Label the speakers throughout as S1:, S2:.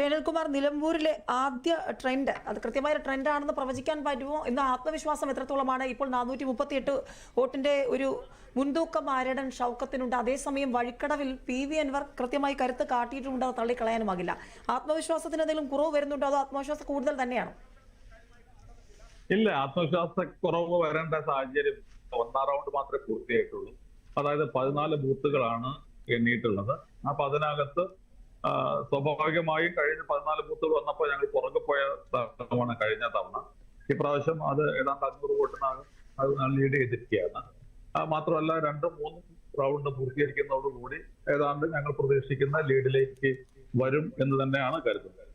S1: ശ്രീ അനിൽകുമാർ നിലമ്പൂരിലെ ആദ്യ ട്രെൻഡ് അത് കൃത്യമായ ഒരു ട്രെൻഡാണെന്ന് പ്രവചിക്കാൻ പറ്റുമോ എന്ന ആത്മവിശ്വാസം എത്രത്തോളമാണ്? ഇപ്പോൾ നാനൂറ്റി മുപ്പത്തിയെട്ട് വോട്ടിന്റെ ഒരു മുൻതൂക്കം ആരടൻ ഷൗക്കത്തിനുണ്ട്. അതേസമയം വഴിക്കടവിൽ പി വി അൻവർ കൃത്യമായി കരുത്ത് കാട്ടിയിട്ടുമുണ്ട്. അത് തള്ളിക്കളയാനുമാകില്ല. ആത്മവിശ്വാസത്തിന് എന്തെങ്കിലും കുറവ് വരുന്നുണ്ടോ? അതോ ആത്മവിശ്വാസം കൂടുതൽ തന്നെയാണോ?
S2: ഇല്ല ആത്മവിശ്വാസ കുറവ് വരേണ്ട സാഹചര്യം ഒന്നാം റൗണ്ട് മാത്രമേ പൂർത്തിയായിട്ടുള്ളൂ. അതായത് പതിനാല് ബൂത്തുകളാണ് എണ്ണിയിട്ടുള്ളത്. ആ അതിനകത്ത് ആ, സ്വാഭാവികമായും കഴിഞ്ഞ പതിനാല് ബൂത്തുകൾ വന്നപ്പോൾ ഞങ്ങൾ പുറകെ പോയ തവണ കഴിഞ്ഞ തവണ. ഇപ്രാവശ്യം അത് ഏതാണ്ട് അഞ്ഞൂറ് വോട്ടിനാണ് അത് ലീഡ് ചെയ്തിരിക്കുകയാണ്. മാത്രമല്ല രണ്ടും മൂന്നും റൗണ്ട് പൂർത്തീകരിക്കുന്നതോടുകൂടി ഏതാണ്ട് ഞങ്ങൾ പ്രതീക്ഷിക്കുന്ന ലീഡിലേക്ക് വരും എന്ന് തന്നെയാണ് കരുതുന്നത്.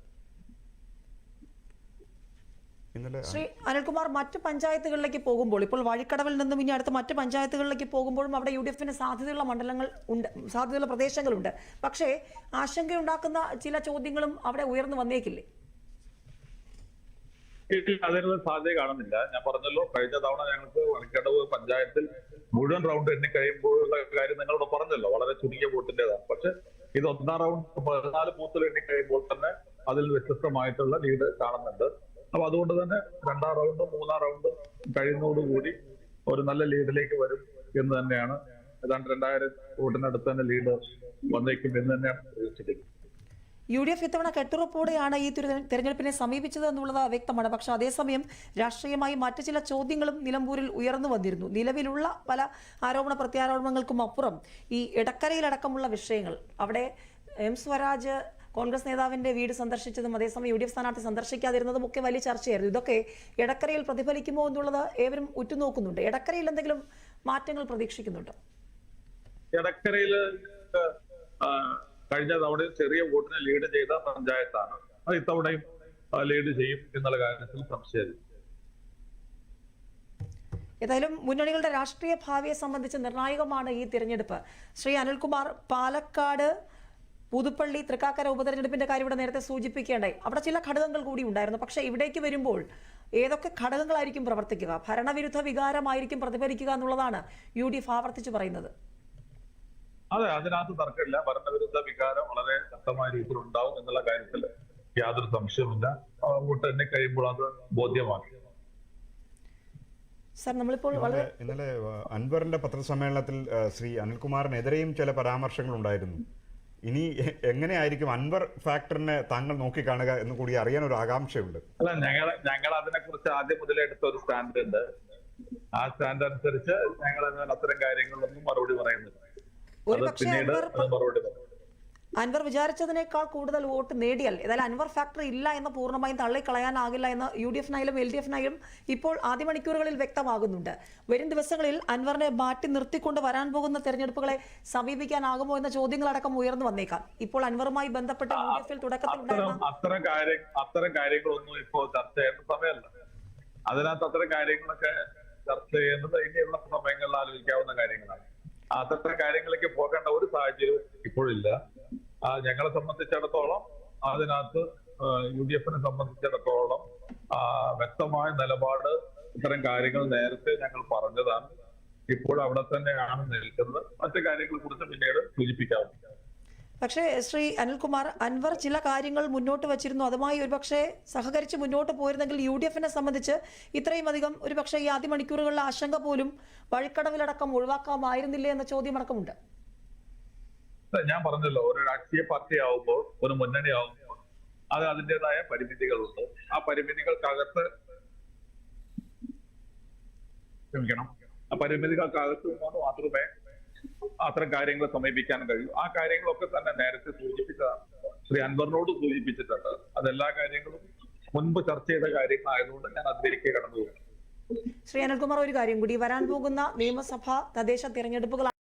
S3: ഇന്നലെ
S1: ശ്രീ അനിൽകുമാർ മറ്റ് പഞ്ചായത്തുകളിലേക്ക് പോകുമ്പോൾ ഇപ്പോൾ വഴിക്കടവിൽ നിന്നും ഇനി അടുത്ത മറ്റ് പഞ്ചായത്തുകളിലേക്ക് പോകുമ്പോഴും അവിടെ യു ഡി എഫിന് സാധ്യതയുള്ള മണ്ഡലങ്ങൾ ഉണ്ട് സാധ്യതയുള്ള പ്രദേശങ്ങളുണ്ട്. പക്ഷേ ആശങ്കയുണ്ടാക്കുന്ന ചില ചോദ്യങ്ങളും അവിടെ ഉയർന്നു വന്നേക്കില്ലേ?
S2: ഇല്ല, അതിനുള്ള സാധ്യത കാണുന്നില്ല. ഞാൻ പറഞ്ഞല്ലോ കഴിഞ്ഞ തവണ ഞങ്ങൾക്ക് വണിക്കടവ് പഞ്ചായത്തിൽ മുഴുവൻ റൗണ്ട് എണ്ണി കഴിയുമ്പോഴുള്ള കാര്യം നിങ്ങളോട് പറഞ്ഞല്ലോ. വളരെ ചുരുങ്ങിയ വോട്ടിന്റേതാണ്. പക്ഷെ ഇത് ഒന്നാം റൗണ്ട് പതിനാല് ബൂത്തിൽ എണ്ണി കഴിയുമ്പോൾ തന്നെ അതിൽ വ്യത്യസ്തമായിട്ടുള്ള ലീഡ് കാണുന്നുണ്ട്. അപ്പൊ അതുകൊണ്ട് തന്നെ രണ്ടാം റൗണ്ട് മൂന്നാം റൗണ്ട് കഴിയുന്നതോടുകൂടി ഒരു നല്ല ലീഡിലേക്ക് വരും എന്ന് തന്നെയാണ്. ഏതാണ്ട് രണ്ടായിരം വോട്ടിനടുത്ത് തന്നെ ലീഡ് വന്നേക്കും എന്ന് തന്നെയാണ് പ്രതീക്ഷിക്കുന്നത്.
S1: യു ഡി എഫ് ഇത്തവണ കെട്ടുറപ്പോടെയാണ് ഈ തിരു- തെരഞ്ഞെടുപ്പിനെ സമീപിച്ചത് എന്നുള്ളത് വ്യക്തമാണ്. പക്ഷെ അതേസമയം രാഷ്ട്രീയമായി മറ്റു ചില ചോദ്യങ്ങളും നിലമ്പൂരിൽ ഉയർന്നു വന്നിരുന്നു. നിലവിലുള്ള പല ആരോപണ പ്രത്യാരോപണങ്ങൾക്കും അപ്പുറം ഈ ഇടക്കരയിലടക്കമുള്ള വിഷയങ്ങൾ അവിടെ എം സ്വരാജ് കോൺഗ്രസ് നേതാവിന്റെ വീട് സന്ദർശിച്ചതും അതേസമയം യു ഡി എഫ് സ്ഥാനാർത്ഥി സന്ദർശിക്കാതിരുന്നതും ഒക്കെ വലിയ ചർച്ചയായിരുന്നു. ഇതൊക്കെ ഇടക്കരയിൽ പ്രതിഫലിക്കുമോ എന്നുള്ളത് ഏവരും ഉറ്റുനോക്കുന്നുണ്ട്. ഇടക്കരയിൽ എന്തെങ്കിലും മാറ്റങ്ങൾ പ്രതീക്ഷിക്കുന്നുണ്ടോ?
S2: എടക്കരയിൽ കഴിഞ്ഞ തവണ ചെറിയ വോട്ടിനെ ലീഡ് ചെയ്ത പഞ്ചായത്താണ്. അത് ഇത്തവണയും ലീഡ് ചെയ്യും എന്നുള്ള കാര്യത്തിൽ സംശയമില്ല.
S1: ഏതായാലും മുന്നണികളുടെ രാഷ്ട്രീയ ഭാവിയെ സംബന്ധിച്ച് നിർണായകമാണ് ഈ തിരഞ്ഞെടുപ്പ്. ശ്രീ അനിൽകുമാർ പാലക്കാട് പുതുപ്പള്ളി തൃക്കാക്കര ഉപതെരഞ്ഞെടുപ്പിന്റെ കാര്യം ഇവിടെ നേരത്തെ സൂചിപ്പിക്കേണ്ടായി. അവിടെ ചില ഘടകങ്ങൾ കൂടി ഉണ്ടായിരുന്നു. പക്ഷേ ഇവിടേക്ക് വരുമ്പോൾ ഏതൊക്കെ ഘടകങ്ങളായിരിക്കും പ്രവർത്തിക്കുക? ഭരണവിരുദ്ധ വികാരമായിരിക്കും പ്രതിഫലിക്കുക എന്നുള്ളതാണ് യു ഡി എഫ് ആവർത്തിച്ചു പറയുന്നത്.
S2: അതെ അതിനകത്ത് തർക്കമില്ല. ഭരണവിരുദ്ധ വികാരം വളരെ ശക്തമായ രീതിയിൽ ഉണ്ടാവും എന്നുള്ള കാര്യത്തിൽ യാതൊരു സംശയമില്ല അങ്ങോട്ട് വോട്ട് എണ്ണി കഴിയുമ്പോൾ അത് ബോധ്യമാണ്
S1: സർ നമ്മളിപ്പോൾ വളരെ
S3: ഇന്നലെ ഇന്നലെ അൻവറിന്റെ പത്രസമ്മേളനത്തിൽ ശ്രീ അനിൽകുമാറിനെതിരെയും ചില പരാമർശങ്ങൾ ഉണ്ടായിരുന്നു ഇനി എങ്ങനെയായിരിക്കും അൻവർ ഫാക്ടറിനെ താങ്കൾ നോക്കിക്കാണുക എന്ന് കൂടി അറിയാൻ ഒരു ആകാംക്ഷയുണ്ട്.
S2: അല്ല ഞങ്ങൾ ഞങ്ങൾ അതിനെ കുറിച്ച് ആദ്യം മുതലേ എടുത്ത ഒരു സ്റ്റാൻഡ് ഉണ്ട് ആ സ്റ്റാൻഡ് അനുസരിച്ച് ഞങ്ങൾ അത്തരം കാര്യങ്ങളിലൊന്നും മറുപടി പറയുന്നില്ല. അത് പിന്നീട് മറുപടി പറയും.
S1: അൻവർ വിചാരിച്ചതിനേക്കാൾ കൂടുതൽ വോട്ട് നേടിയാൽ ഏതായാലും അൻവർ ഫാക്ടർ ഇല്ല എന്ന് പൂർണമായും തള്ളിക്കളയാനാകില്ല എന്ന് യു ഡി എഫിനായാലും എൽ ഡി എഫിനായാലും ഇപ്പോൾ ആദ്യ മണിക്കൂറുകളിൽ വ്യക്തമാകുന്നുണ്ട്. വരും ദിവസങ്ങളിൽ അൻവറിനെ മാറ്റി നിർത്തിക്കൊണ്ട് വരാൻ പോകുന്ന തെരഞ്ഞെടുപ്പുകളെ സമീപിക്കാനാകുമോ എന്ന ചോദ്യങ്ങളടക്കം ഉയർന്നു വന്നേക്കാം. ഇപ്പോൾ അൻവറുമായി ബന്ധപ്പെട്ട് യു ഡി എഫിൽ തുടക്കത്തിൽ
S2: അത്തരം
S1: ഉണ്ടായിരുന്ന
S2: അത്തരം കാര്യം കാര്യങ്ങളൊന്നും ഇപ്പോ ചർച്ച ചെയ്യേണ്ട സമയമല്ല. അതിനകത്ത് അത്തരം കാര്യങ്ങളൊക്കെ ചർച്ച ചെയ്യുന്നത് ഇനിയുള്ള സമയങ്ങളിൽ ആലോചിക്കാവുന്ന കാര്യങ്ങളാണ്. അത്തരം കാര്യങ്ങളിലേക്ക് പോകേണ്ട ഒരു സാഹചര്യവും ഇപ്പോഴില്ല. ഞങ്ങളെ സംബന്ധിച്ചിടത്തോളം അതിനകത്ത് യു ഡി എഫിനെ സംബന്ധിച്ചിടത്തോളം വ്യക്തമായ നിലപാട് ഇത്തരം കാര്യങ്ങൾ നേരത്തെ ഞങ്ങൾ പറഞ്ഞതാണ്. ഇപ്പോൾ അവിടെ തന്നെയാണ് നിൽക്കുന്നത്. മറ്റു കാര്യങ്ങളെ കുറിച്ച് പിന്നീട് സൂചിപ്പിക്കാം.
S1: പക്ഷേ ശ്രീ അനിൽകുമാർ അൻവർ ചില കാര്യങ്ങൾ മുന്നോട്ട് വച്ചിരുന്നു. അതുമായി ഒരുപക്ഷെ സഹകരിച്ച് മുന്നോട്ട് പോയിരുന്നെങ്കിൽ യു ഡി എഫിനെ സംബന്ധിച്ച് ഇത്രയും അധികം ഒരുപക്ഷെ ഈ ആദ്യ മണിക്കൂറുകളിലെ ആശങ്ക പോലും വഴിക്കടവിലടക്കം ഒഴിവാക്കാമായിരുന്നില്ലേ എന്ന ചോദ്യമടക്കമുണ്ട്
S2: ഞാൻ പറഞ്ഞല്ലോ ഒരു രാഷ്ട്രീയ പാർട്ടി ആവുമ്പോൾ ഒരു മുന്നണി ആവുമ്പോൾ അത് അതിന്റെതായ പരിമിതികളുണ്ട്. ആ പരിമിതികൾക്കകത്ത് ക്ഷമിക്കണം. ആ പരിമിതികൾക്കകത്ത് നിന്നുകൊണ്ട് മാത്രമേ അത്തരം കാര്യങ്ങൾ സമീപിക്കാൻ കഴിയൂ. ആ കാര്യങ്ങളൊക്കെ തന്നെ നേരത്തെ സൂചിപ്പിച്ചതാണ്. ശ്രീ അൻവറിനോട് സൂചിപ്പിച്ചിട്ടുണ്ട്. അതെല്ലാ കാര്യങ്ങളും മുൻപ് ചർച്ച ചെയ്ത കാര്യങ്ങളായതുകൊണ്ട് ഞാൻ അതിലേക്ക് കടന്നു
S1: ശ്രീ അനിൽകുമാർ ഒരു കാര്യം കൂടി. വരാൻ പോകുന്ന നിയമസഭാ തദ്ദേശ തിരഞ്ഞെടുപ്പുകൾ